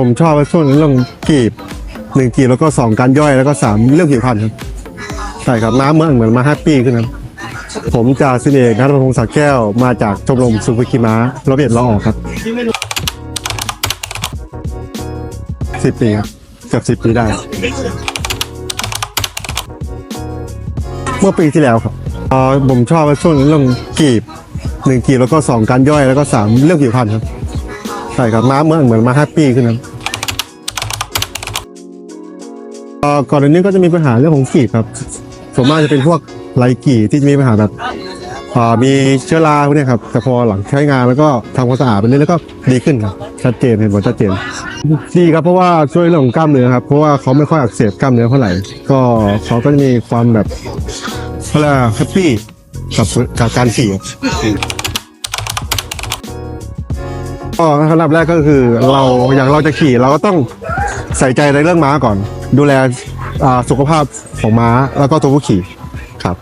ผมชอบช่วงนี้เรื่องกีบหนึ่งกีบแล้วก็สองการย่อยแล้วก็สามเรื่องผิวพรรณครับใช่ครับน้ำเมื่อเหมือนมาแฮปปี้ขึ้นครับผมจ่าสิเอกนัทพงศ์ศักแก้วมาจากชมรมสุภกิม้าระเบียดละออกครับสิบปีครับเกือบสิบปีได้ เมื่อปีที่แล้วครับผมชอบช่วงนี้เรื่องกีบหนึ่งกีบแล้วก็สองการย่อยแล้วก็สามเรื่องผิวพรรณครับ ช่ครับน้ำเมื่อเหมือนมาแฮปปี้ขึ้นครับเอ่อก่อนอันนี้ก็จะมีปัญหาเรื่องของกีบครับส่วนมากจะเป็นพวกไรกีที่มีปัญหาแบบมีเชื้อราพวกนี้ครับแต่พอหลังใช้งานแล้วก็ทำความสะอาดไปเรื่อยแล้วก็ดีขึ้นครับชัดเจนเห็นผลชัดเจนดีครับเพราะว่าช่วยเรื่องของกล้ามเนื้อครับเพราะว่าเขาไม่ค่อยอักเสบกล้ามเนื้อเท่าไหร่ก็เขาก็จะมีความแบบเขาเรียกแฮปปี้กับกับการขี่ ก็ขั้นดับแรกก็คือเราอย่างเราจะขี่เราก็ต้องใส่ใจในเรื่องม้าก่อน ดูแลอ่าสุขภาพของม้าแล้วก็ตัวผู้ขี่ครับ